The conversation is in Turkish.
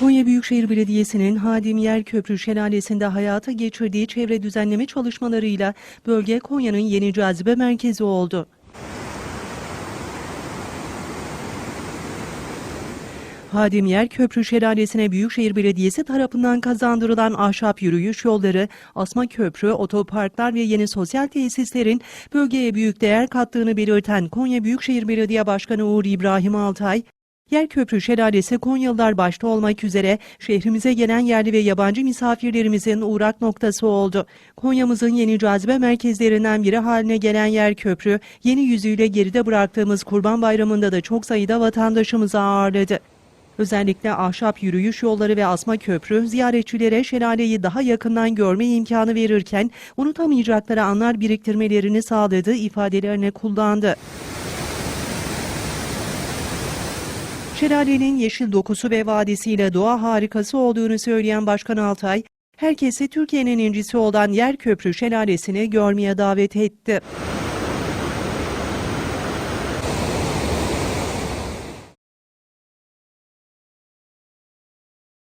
Konya Büyükşehir Belediyesi'nin Hadim Yer Köprü Şelalesi'nde hayata geçirdiği çevre düzenleme çalışmalarıyla bölge Konya'nın yeni cazibe merkezi oldu. Hadim Yer Köprü Şelalesi'ne Büyükşehir Belediyesi tarafından kazandırılan ahşap yürüyüş yolları, asma köprü, otoparklar ve yeni sosyal tesislerin bölgeye büyük değer kattığını belirten Konya Büyükşehir Belediye Başkanı Uğur İbrahim Altay, Yerköprü Şelalesi Konyalılar başta olmak üzere şehrimize gelen yerli ve yabancı misafirlerimizin uğrak noktası oldu. Konya'mızın yeni cazibe merkezlerinden biri haline gelen Yerköprü, yeni yüzüyle geride bıraktığımız Kurban Bayramı'nda da çok sayıda vatandaşımızı ağırladı. Özellikle ahşap yürüyüş yolları ve asma köprü ziyaretçilere şelaleyi daha yakından görme imkanı verirken unutamayacakları anlar biriktirmelerini sağladığı ifadelerini kullandı. Şelalenin yeşil dokusu ve vadisiyle doğa harikası olduğunu söyleyen Başkan Altay, herkesi Türkiye'nin incisi olan Yerköprü Şelalesi'ni görmeye davet etti.